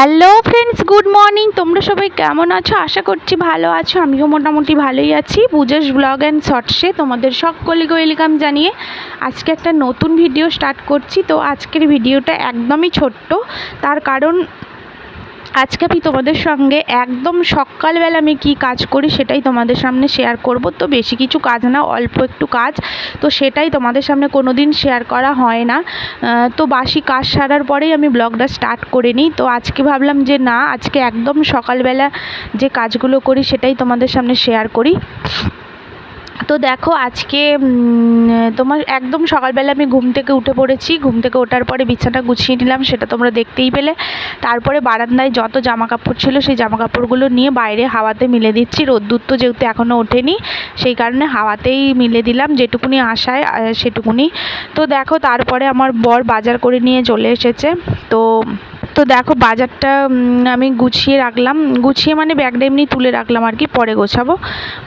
Hello friends good morning তোমরা সবাই কেমন আছো? আশা করছি ভালো আছো। আমিও মোটামুটি ভালোই আছি। পূজাস ব্লগ অ্যান্ড শর্টসে তোমাদের সকলকে ওয়েলকাম জানিয়ে আজকে একটা নতুন ভিডিও স্টার্ট করছি। তো আজকের ভিডিওটা একদমই ছোট্ট। তার কারণ আজকে আমি তোমাদের সঙ্গে একদম সকালবেলা আমি কী কাজ করি সেটাই তোমাদের সামনে শেয়ার করব। তো বেশি কিছু কাজ না, অল্প একটু কাজ। তো সেটাই তোমাদের সামনে কোনো দিন শেয়ার করা হয় না। তো বাসি কাজ সারার পরেই আমি ব্লগটা স্টার্ট করে নিই। তো আজকে ভাবলাম যে না, আজকে একদম সকালবেলা যে কাজগুলো করি সেটাই তোমাদের সামনে শেয়ার করি। তো দেখো আজকে তোমার একদম সকালবেলা আমি ঘুম থেকে উঠে পড়েছি। ঘুম থেকে ওঠার পরে বিছানা গুছিয়ে নিলাম, সেটা তোমরা দেখতেই পেলে। তারপরে বারান্দায় যত জামা কাপড় ছিল, সেই জামা কাপড়গুলো নিয়ে বাইরে হাওয়াতে মিলে দিচ্ছি। রোদ্দুর তো যেহেতু এখনও ওঠেনি, সেই কারণে হাওয়াতেই মিলে দিলাম। যেটুকুনি আসায় সেটুকুনি। তো দেখো, তারপরে আমার বর বাজার করে নিয়ে চলে এসেছে। তো তো দেখো বাজারটা আমি গুছিয়ে রাখলাম। গুছিয়ে মানে ব্যাগটা এমনি তুলে রাখলাম আর কি, পরে গোছাবো।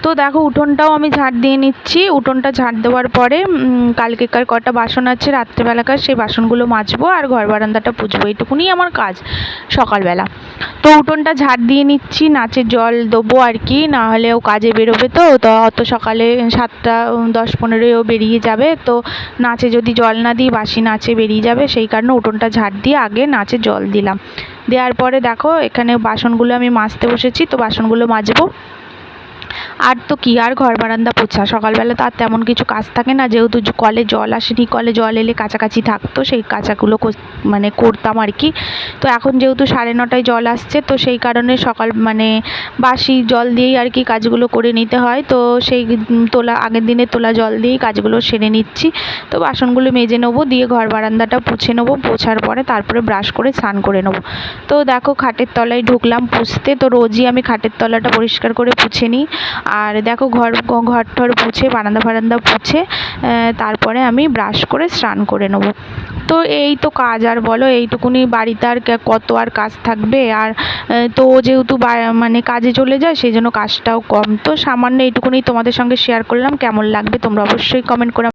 তো দেখো উঠোনটাও আমি ঝাড় দিয়ে নিচ্ছি। উঠোনটা ঝাড় দেওয়ার পরে কালকে কালকেকার কটা বাসন আছে, রাত্রেবেলাকার সেই বাসনগুলো মাজবো আর ঘর বারান্দাটা পুছবো এইটুকুনি আমার কাজ সকালবেলা। তো উঠোনটা ঝাড় দিয়ে নিচ্ছি, নাচে জল দেবো আর কি, না হলে ও কাজে বেরোবে তো তো অত সকালে সাতটা দশ পনেরোয় ও বেরিয়ে যাবে, তো নাচে যদি জল না দিই বাসি নাচে বেরিয়ে যাবে, সেই কারণে উঠোনটা ঝাড় দিয়ে আগে নাচে জল দিলাম। দেওয়ার পরে দেখো, এখানে বাসনগুলো আমি মাজতে বসেছি, তো বাসনগুলো মাজবো। আর তো কি আর ঘর বারান্দা পোছা? সকালবেলা তো আর তেমন কিছু কাজ থাকে না। যেহেতু কলে জল আসেনি, কলে জল এলে কাছাকাছি থাকতো, সেই কাচাগুলো মানে করতাম আর কি। তো এখন যেহেতু সাড়ে নটায় জল আসছে, তো সেই কারণে সকাল মানে বাসি জল দিয়েই আর কি কাজগুলো করে নিতে হয়। তো সেই তোলা, আগের দিনে তোলা জল দিয়েই কাজগুলো সেরে নিচ্ছি। তো বাসনগুলো মেজে নেব, দিয়ে ঘর বারান্দাটা পুছে নেব। পোছার পরে তারপরে ব্রাশ করে স্নান করে নেব। তো দেখো, খাটের তলায় ঢুকলাম পুছতে। তো রোজই আমি খাটের তলাটা পরিষ্কার করে পুছে নিই। আর দেখো ঘর ঘর টর পুছে বারান্দা ফারান্দা পুছে তারপরে আমি ব্রাশ করে স্নান করে নেব। তো এই তো কাজ আর বলো, এইটুকুনি বাড়িতে আর কত আর কাজ থাকবে? আর তো যেহেতু মানে কাজে চলে যায়, সেই জন্য কাজটাও কম। তো সামান্য এইটুকুনি তোমাদের সঙ্গে শেয়ার করলাম, কেমন লাগবে তোমরা অবশ্যই কমেন্ট করে